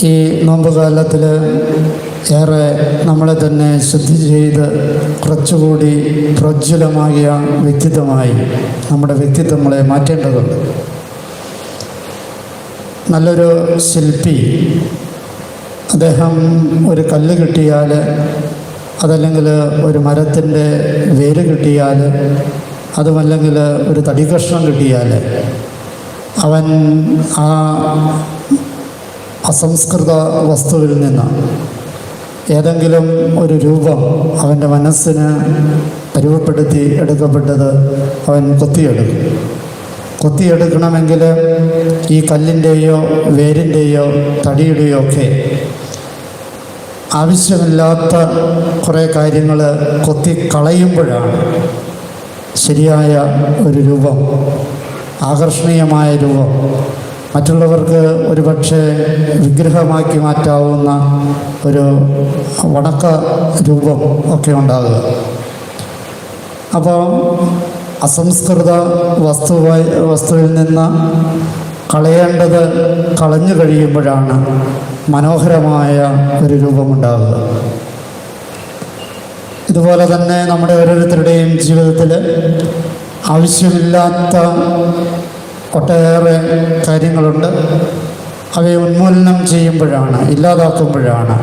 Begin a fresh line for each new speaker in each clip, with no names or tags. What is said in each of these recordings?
ഈ നോമ്പ് കാലത്തിൽ ഏറെ നമ്മളെ തന്നെ ശുദ്ധി ചെയ്ത് കുറച്ചുകൂടി പ്രജ്വലമാകിയ വ്യക്തിത്വമായി നമ്മുടെ വ്യക്തിത്വങ്ങളെ മാറ്റേണ്ടതുണ്ട്. നല്ലൊരു ശില്പി അദ്ദേഹം ഒരു കല്ല് കിട്ടിയാൽ അതല്ലെങ്കിൽ ഒരു മരത്തിന്റെ വേര് കിട്ടിയാൽ അതുമല്ലെങ്കിൽ ഒരു തടികഷ്ണം കിട്ടിയാൽ അവൻ ആ അസംസ്കൃത വസ്തുവിൽ നിന്ന് ഏതെങ്കിലും ഒരു രൂപം അവന്റെ മനസ്സിന് പരുവപ്പെടുത്തി എടുക്കപ്പെട്ടത് അവൻ കൊത്തിയെടുക്കും. കൊത്തിയെടുക്കണമെങ്കിൽ ഈ കല്ലിന്റെയോ വേരിന്റെയോ തടിയുടെയോ ഒക്കെ ആവശ്യമില്ലാത്ത കുറേ കാര്യങ്ങൾ കൊത്തി കളയുമ്പോഴാണ് ശരിയായ ഒരു രൂപം ആകർഷണീയമായ രൂപം മറ്റുള്ളവർക്ക് ഒരു പക്ഷേ വിഗ്രഹമാക്കി മാറ്റാവുന്ന ഒരു വടക്ക രൂപം ഒക്കെ ഉണ്ടാകുക. അപ്പോൾ അസംസ്കൃത വസ്തുവായി വസ്തുവിൽ നിന്ന് കളയേണ്ടത് കളഞ്ഞു കഴിയുമ്പോഴാണ് മനോഹരമായ ഒരു രൂപമുണ്ടാകുക ഇതുപോലെ തന്നെ നമ്മുടെ ഓരോരുത്തരുടെയും ജീവിതത്തിൽ ആവശ്യമില്ലാത്ത ഒട്ടേറെ കാര്യങ്ങളുണ്ട്. അവയെ ഉന്മൂലനം ചെയ്യുമ്പോഴാണ് ഇല്ലാതാക്കുമ്പോഴാണ്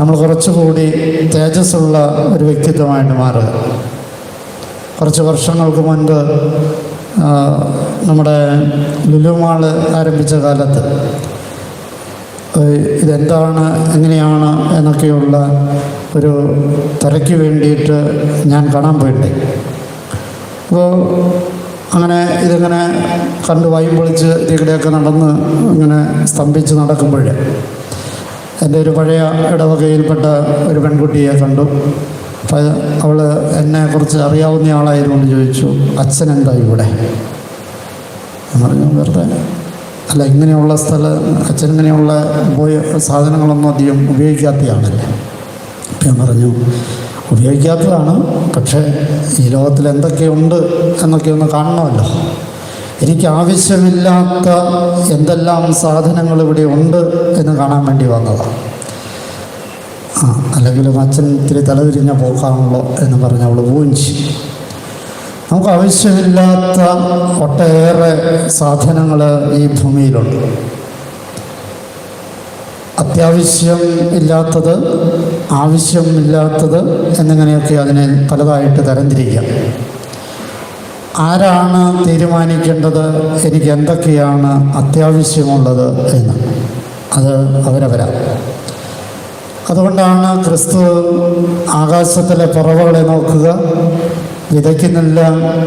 നമ്മൾ കുറച്ചുകൂടി തേജസ്സുള്ള ഒരു വ്യക്തിത്വമായിട്ട് മാറുക. കുറച്ച് വർഷങ്ങൾക്ക് മുൻപ് നമ്മുടെ ലുലുമാൾ ആരംഭിച്ച കാലത്ത് ഇതെന്താണ് എങ്ങനെയാണ് എന്നൊക്കെയുള്ള ഒരു തിരക്ക് വേണ്ടിയിട്ട് ഞാൻ കാണാൻ പോയിട്ടുണ്ട് അപ്പോൾ അങ്ങനെ ഇതിങ്ങനെ കണ്ട് വായും പൊളിച്ച് ഇതിലൂടെയൊക്കെ നടന്ന് ഇങ്ങനെ സ്തംഭിച്ച് നടക്കുമ്പോൾ എന്റെ ഒരു പഴയ ഇടവകയിൽപ്പെട്ട ഒരു പെൺകുട്ടിയെ കണ്ടു. അപ്പം അവൾ എന്നെക്കുറിച്ച് അറിയാവുന്ന ആളായതുകൊണ്ട് ചോദിച്ചു അച്ഛൻ എന്താ ഇവിടെ? എന്ന് പറഞ്ഞു വെറുതെ. അല്ല ഇങ്ങനെയുള്ള സ്ഥലം അച്ഛൻ ഇങ്ങനെയുള്ള പോയ സാധനങ്ങളൊന്നും അധികം ഉപയോഗിക്കാത്തയാണല്ലേ അപ്പം ഞാൻ പറഞ്ഞു ഉപയോഗിക്കാത്തതാണ്. പക്ഷേ ഈ ലോകത്തിൽ എന്തൊക്കെയുണ്ട് എന്നൊക്കെ ഒന്ന് കാണണമല്ലോ. എനിക്ക് ആവശ്യമില്ലാത്ത എന്തെല്ലാം സാധനങ്ങൾ ഇവിടെ ഉണ്ട് എന്ന് കാണാൻ വേണ്ടി വന്നതാണ്. ആ അല്ലെങ്കിൽ അച്ഛൻ ഇത്തിരി തലതിരിഞ്ഞ പോക്കാണല്ലോ എന്ന് പറഞ്ഞ് അവൾ പൂഞ്ചി നമുക്ക് ആവശ്യമില്ലാത്ത ഒട്ടേറെ സാധനങ്ങൾ ഈ ഭൂമിയിലുണ്ട്. അത്യാവശ്യം ഇല്ലാത്തത് ആവശ്യമില്ലാത്തത് എന്നിങ്ങനെയൊക്കെ അതിനെ പലതായിട്ട് തരംതിരിക്കാം. ആരാണ് തീരുമാനിക്കേണ്ടത്? എനിക്ക് എന്തൊക്കെയാണ് അത്യാവശ്യമുള്ളത് എന്ന്. അത് അവരവരാ. അതുകൊണ്ടാണ് ക്രിസ്തു ആകാശത്തിലെ പറവകളെ നോക്കുക വിതയ്ക്കുന്നില്ല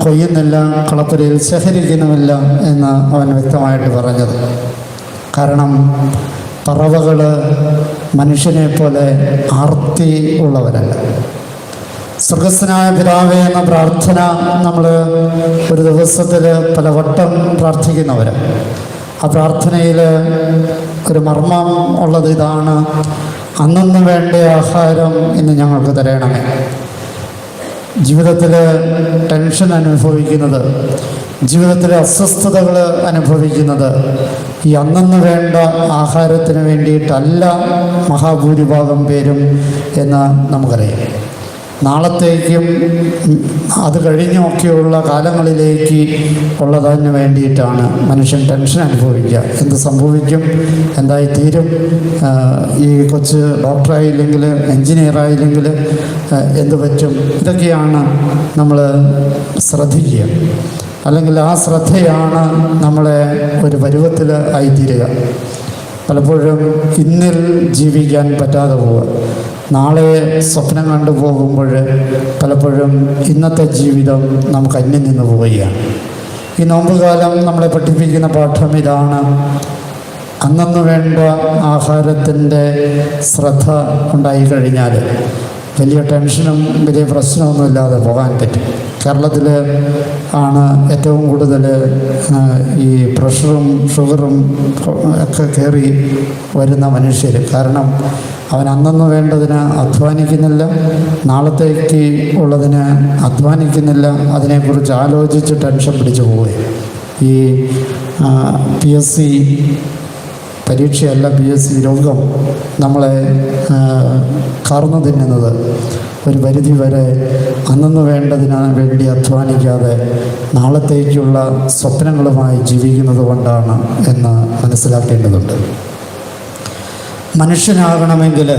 കൊയ്യുന്നില്ല കളപ്പുരയിൽ ശേഖരിക്കുന്നുമില്ല എന്ന് അവൻ വ്യക്തമായിട്ട് പറഞ്ഞത്. കാരണം പറവകൾ മനുഷ്യനെ പോലെ ആർത്തി ഉള്ളവരല്ല. സ്വർഗസ്വനായ പിതാവേ എന്ന പ്രാർത്ഥന നമ്മൾ ഒരു ദിവസത്തിൽ പലവട്ടം പ്രാർത്ഥിക്കുന്നവർ ആ പ്രാർത്ഥനയിൽ ഒരു മർമ്മം ഉള്ളത് ഇതാണ്. അന്നന്ന് വേണ്ട ആഹാരം ഇന്ന് ഞങ്ങൾക്ക് തരണമേ. ജീവിതത്തിൽ ടെൻഷൻ അനുഭവിക്കുന്നത് ജീവിതത്തിലെ അസ്വസ്ഥതകൾ അനുഭവിക്കുന്നത് ഈ അന്നന്ന് വേണ്ട ആഹാരത്തിന് വേണ്ടിയിട്ടല്ല മഹാഭൂരിഭാഗം പേരും എന്ന് നമുക്കറിയാം. നാളത്തേക്കും അത് കഴിഞ്ഞൊക്കെയുള്ള കാലങ്ങളിലേക്ക് ഉള്ളതിന് വേണ്ടിയിട്ടാണ് മനുഷ്യൻ ടെൻഷൻ അനുഭവിക്കുക. എന്ത് സംഭവിക്കും? എന്തായി തീരും? ഈ കൊച്ച് ഡോക്ടറായില്ലെങ്കിൽ എൻജിനീയറായില്ലെങ്കിൽ എന്ത് പറ്റും? ഇതൊക്കെയാണ് നമ്മൾ ശ്രദ്ധിക്കുക. അല്ലെങ്കിൽ ആ ശ്രദ്ധയാണ് നമ്മളെ ഒരു പരുവത്തിൽ ആയിത്തീരുക. പലപ്പോഴും ഇന്നിൽ ജീവിക്കാൻ പറ്റാതെ പോവുക. നാളെ സ്വപ്നം കണ്ടു പോകുമ്പോൾ പലപ്പോഴും ഇന്നത്തെ ജീവിതം നമുക്ക് അന്യം നിന്ന് പോവുകയാണ്. ഈ നോമ്പുകാലം നമ്മളെ പഠിപ്പിക്കുന്ന പാഠം ഇതാണ്. അന്നന്ന് വേണ്ട ആഹാരത്തിന്റെ ശ്രദ്ധ ഉണ്ടായി കഴിഞ്ഞാൽ വലിയ ടെൻഷനും വലിയ പ്രശ്നമൊന്നും ഇല്ലാതെ പോകാൻ പറ്റും. കേരളത്തിൽ ആണ് ഏറ്റവും കൂടുതൽ ഈ പ്രഷറും ഷുഗറും ഒക്കെ കയറി വരുന്ന മനുഷ്യർ കാരണം അവൻ അന്നന്ന് വേണ്ടതിന് അധ്വാനിക്കുന്നില്ല നാളത്തേക്ക് ഉള്ളതിന് അധ്വാനിക്കുന്നില്ല അതിനെക്കുറിച്ച് ആലോചിച്ച് ടെൻഷൻ പിടിച്ചു പോവുകയും ഈ പി എസ് സി പരീക്ഷയല്ല പി എസ് സി രോഗം നമ്മളെ കറന്നു തിന്നുന്നത്. ഒരു പരിധി വരെ അന്നന്ന് വേണ്ടതിന് വേണ്ടി അധ്വാനിക്കാതെ നാളത്തേക്കുള്ള സ്വപ്നങ്ങളുമായി ജീവിക്കുന്നത് കൊണ്ടാണ് എന്ന് മനസ്സിലാക്കേണ്ടതുണ്ട്. മനുഷ്യനാകണമെങ്കിൽ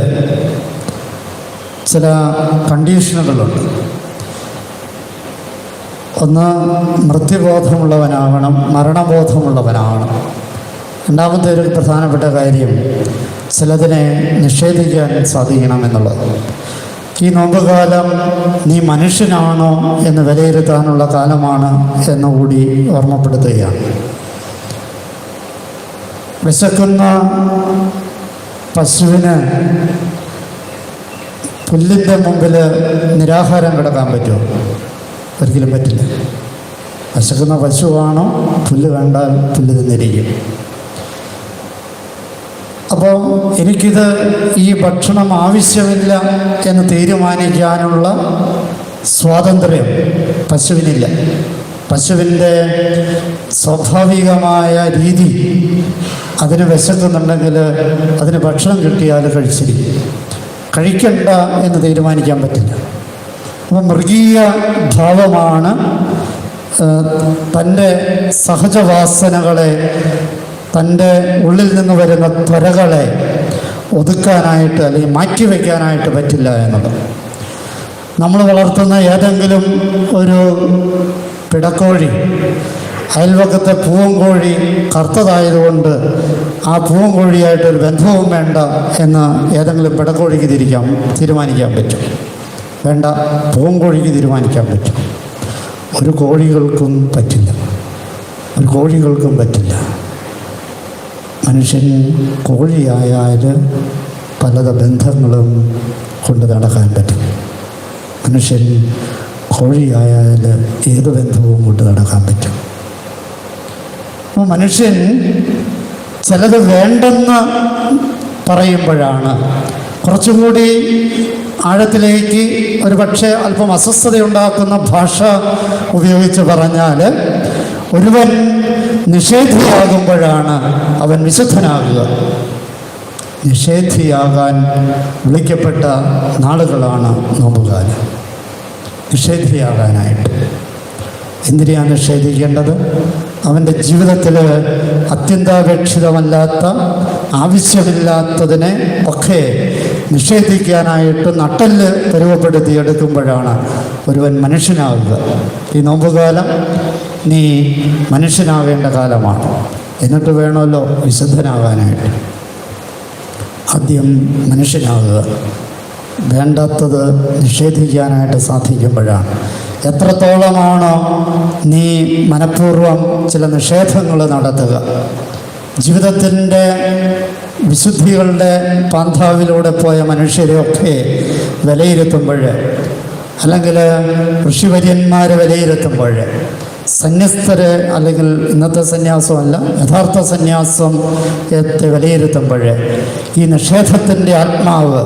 ചില കണ്ടീഷനുകളുണ്ട്. ഒന്ന് മൃത്യുബോധമുള്ളവനാകണം മരണബോധമുള്ളവനാകണം രണ്ടാമത്തെ ഒരു പ്രധാനപ്പെട്ട കാര്യം ചിലതിനെ നിഷേധിക്കാൻ സാധിക്കണം എന്നുള്ളത്. ഈ നോമ്പുകാലം നീ മനുഷ്യനാണോ എന്ന് വിലയിരുത്താനുള്ള കാലമാണ് എന്നുകൂടി ഓർമ്മപ്പെടുത്തുകയാണ്. വിശക്കുന്ന പശുവിന് പുല്ലിന്റെ മുമ്പിൽ നിരാഹാരം കിടക്കാൻ പറ്റുമോ? ഒരിക്കലും പറ്റില്ല. വിശക്കുന്ന പശുവാണോ? പുല്ല് വേണ്ടാൽ പുല്ല് തിന്നിരിക്കും. അപ്പോൾ എനിക്കിത് ഈ ഭക്ഷണം ആവശ്യമില്ല എന്ന് തീരുമാനിക്കാനുള്ള സ്വാതന്ത്ര്യം പശുവിനില്ല. പശുവിന്റെ സ്വാഭാവികമായ രീതി അതിന് വിശക്കുന്നുണ്ടെങ്കിൽ അതിന് ഭക്ഷണം കിട്ടിയാൽ കഴിച്ചിരിക്കും. കഴിക്കണ്ട എന്ന് തീരുമാനിക്കാൻ പറ്റില്ല. അപ്പം മൃഗീയ ഭാവമാണ് തന്റെ സഹജവാസനകളെ തന്റെ ഉള്ളിൽ നിന്ന് വരുന്ന ത്വരകളെ ഒതുക്കാനായിട്ട് അല്ലെങ്കിൽ മാറ്റിവെക്കാനായിട്ട് പറ്റില്ല എന്നത്. നമ്മൾ വളർത്തുന്ന ഏതെങ്കിലും ഒരു പിടക്കോഴി അയൽവക്കത്തെ പൂവൻകോഴി കറുത്തതായതുകൊണ്ട് ആ പൂവൻകോഴിയായിട്ട് ഒരു ബന്ധവും വേണ്ട എന്ന് ഏതെങ്കിലും പിടക്കോഴിക്ക് തിരിക്കാം തീരുമാനിക്കാൻ പറ്റും. വേണ്ട പൂവൻകോഴിക്ക് തീരുമാനിക്കാൻ പറ്റും. ഒരു കോഴികൾക്കും പറ്റില്ല. ഒരു കോഴികൾക്കും പറ്റില്ല. മനുഷ്യൻ കോഴിയായാൽ പലത ബന്ധങ്ങളും കൊണ്ട് നടക്കാൻ പറ്റും. മനുഷ്യൻ കോഴിയായാൽ ഏത് ബന്ധവും കൊണ്ട് നടക്കാൻ പറ്റും. അപ്പോൾ മനുഷ്യൻ ചിലത് വേണ്ടെന്ന് പറയുമ്പോഴാണ് കുറച്ചുകൂടി ആഴത്തിലേക്ക് ഒരു പക്ഷേ അല്പം അസ്വസ്ഥതയുണ്ടാക്കുന്ന ഭാഷ ഉപയോഗിച്ച് പറഞ്ഞാൽ ഒരുവൻ നിഷേധിയാകുമ്പോഴാണ് അവൻ വിശുദ്ധനാകുക. നിഷേധിയാകാൻ വിളിക്കപ്പെട്ട നാളുകളാണ് നോമ്പുകാലം. നിഷേധിയാകാനായിട്ട്. എന്തിനെയാണ് നിഷേധിക്കേണ്ടത്? അവന്റെ ജീവിതത്തിൽ അത്യന്താപേക്ഷിതമല്ലാത്ത ആവശ്യമില്ലാത്തതിനെ ഒക്കെ നിഷേധിക്കാനായിട്ട് നട്ടൽ പരുവപ്പെടുത്തിയെടുക്കുമ്പോഴാണ് ഒരുവൻ മനുഷ്യനാവുക. ഈ നോമ്പുകാലം നീ മനുഷ്യനാവേണ്ട കാലമാണ്. എന്നിട്ട് വേണമല്ലോ വിശുദ്ധനാകാനായിട്ട്. ആദ്യം മനുഷ്യനാകുക വേണ്ടാത്തത് നിഷേധിക്കാനായിട്ട് സാധിക്കുമ്പോഴാണ്. എത്രത്തോളമാണോ നീ മനഃപൂർവം ചില നിഷേധങ്ങൾ നടത്തുക. ജീവിതത്തിന്റെ വിശുദ്ധികളുടെ പാന്താവിലൂടെ പോയ മനുഷ്യരെയൊക്കെ വിലയിരുത്തുമ്പോൾ അല്ലെങ്കിൽ ഋഷിവര്യന്മാർ വിലയിരുത്തുമ്പോൾ സന്യസ്തര് അല്ലെങ്കിൽ ഇന്നത്തെ സന്യാസമല്ല യഥാർത്ഥ സന്യാസം എത്തി വിലയിരുത്തുമ്പോൾ ഈ നിഷേധത്തിന്റെ ആത്മാവ്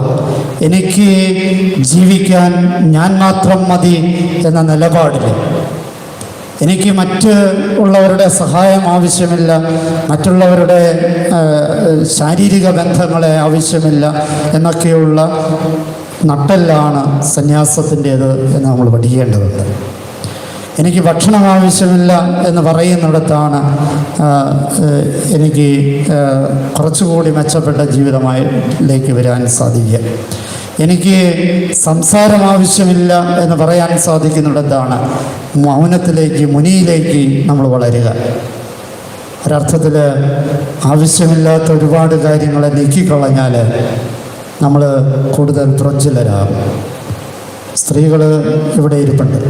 എനിക്ക് ജീവിക്കാൻ ഞാൻ മാത്രം മതി എന്ന നിലപാടിൽ എനിക്ക് മറ്റ് ഉള്ളവരുടെ സഹായം ആവശ്യമില്ല മറ്റുള്ളവരുടെ ശാരീരിക ബന്ധങ്ങളെ ആവശ്യമില്ല എന്നൊക്കെയുള്ള നട്ടെല്ലാണ് സന്യാസത്തിന്റേത് എന്ന് നമ്മൾ പഠിക്കേണ്ടതുണ്ട്. എനിക്ക് ഭക്ഷണം ആവശ്യമില്ല എന്ന് പറയുന്നിടത്താണ് എനിക്ക് കുറച്ചുകൂടി മെച്ചപ്പെട്ട ജീവിതമായിലേക്ക് വരാൻ സാധിക്കുക. എനിക്ക് സംസാരം ആവശ്യമില്ല എന്ന് പറയാൻ സാധിക്കുന്നിടത്താണ് മൗനത്തിലേക്ക് മുനിയിലേക്ക് നമ്മൾ വളരുക. ഒരർത്ഥത്തിൽ ആവശ്യമില്ലാത്ത ഒരുപാട് കാര്യങ്ങളെ നീക്കിക്കളഞ്ഞാൽ നമ്മൾ കൂടുതൽ പ്രജ്വലരാകും. സ്ത്രീകൾ ഇവിടെ ഇരിപ്പുണ്ട്.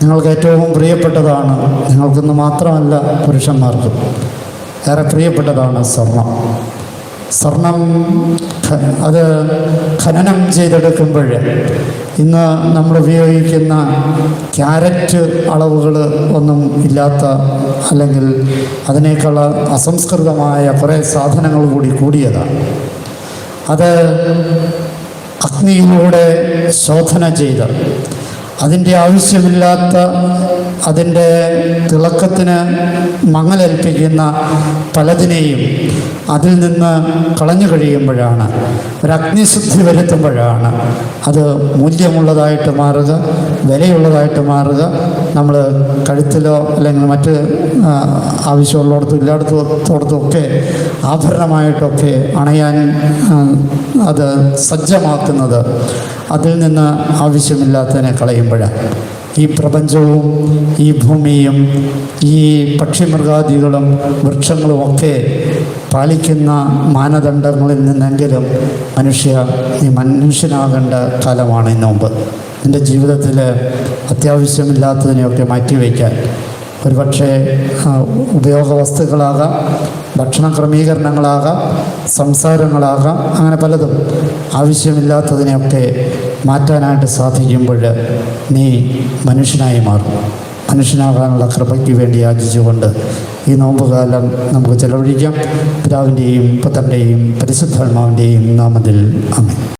നിങ്ങൾക്ക് ഏറ്റവും പ്രിയപ്പെട്ടതാണ് നിങ്ങൾക്കൊന്ന് മാത്രമല്ല പുരുഷന്മാർക്കും ഏറെ പ്രിയപ്പെട്ടതാണ് സ്വർണം. സ്വർണം അത് ഖനനം ചെയ്തെടുക്കുമ്പോൾ ഇന്ന് നമ്മൾ ഉപയോഗിക്കുന്ന ക്യാരറ്റ് അളവുകൾ ഒന്നും ഇല്ലാത്ത അല്ലെങ്കിൽ അതിനേക്കാൾ അസംസ്കൃതമായ കുറേ സാധനങ്ങൾ കൂടി കൂടിയതാണ്. അത് അഗ്നിയിലൂടെ ശോധന ചെയ്ത് അതിന്റെ ആവശ്യമില്ലാത്ത അതിന്റെ തിളക്കത്തിന് മങ്ങലേൽപ്പിക്കുന്ന പലതിനെയും അതിൽ നിന്ന് കളഞ്ഞു കഴിയുമ്പോഴാണ് ഒരു അഗ്നിശുദ്ധി വരുത്തുമ്പോഴാണ് അത് മൂല്യമുള്ളതായിട്ട് മാറുക വിലയുള്ളതായിട്ട് മാറുക. നമ്മൾ കഴുത്തിലോ അല്ലെങ്കിൽ മറ്റ് ആവശ്യമുള്ളിടത്തും ഇല്ലാടത്തോടത്തും ഒക്കെ ആഭരണമായിട്ടൊക്കെ അണയാൻ അത് സജ്ജമാക്കുന്നത് അതിൽ നിന്ന് ആവശ്യമില്ലാത്തതിനെ കളയുമ്പോഴാണ് ഈ പ്രപഞ്ചവും ഈ ഭൂമിയും ഈ പക്ഷിമൃഗാദികളും വൃക്ഷങ്ങളും ഒക്കെ പാലിക്കുന്ന മാനദണ്ഡങ്ങളിൽ നിന്നെങ്കിലും മനുഷ്യ ഈ മനുഷ്യനാകേണ്ട കാലമാണ് ഇന്ന് മുമ്പ്. എന്റെ ജീവിതത്തിൽ അത്യാവശ്യമില്ലാത്തതിനെയൊക്കെ മാറ്റിവെക്കാൻ ഒരുപക്ഷെ ഉപയോഗ വസ്തുക്കളാകാം ഭക്ഷണ ക്രമീകരണങ്ങളാകാം സംസാരങ്ങളാകാം അങ്ങനെ പലതും ആവശ്യമില്ലാത്തതിനെയൊക്കെ മാറ്റാനായിട്ട് സാധിക്കുമ്പോൾ നീ മനുഷ്യനായി മാറും. മനുഷ്യനാകാനുള്ള കൃപയ്ക്ക് വേണ്ടി യാചിച്ചുകൊണ്ട് ഈ നോമ്പുകാലം നമുക്ക് ചെലവഴിക്കാം. പിതാവിന്റെയും പുത്രന്റെയും പരിശുദ്ധാത്മാവിന്റെയും നാമത്തിൽ അമ്മ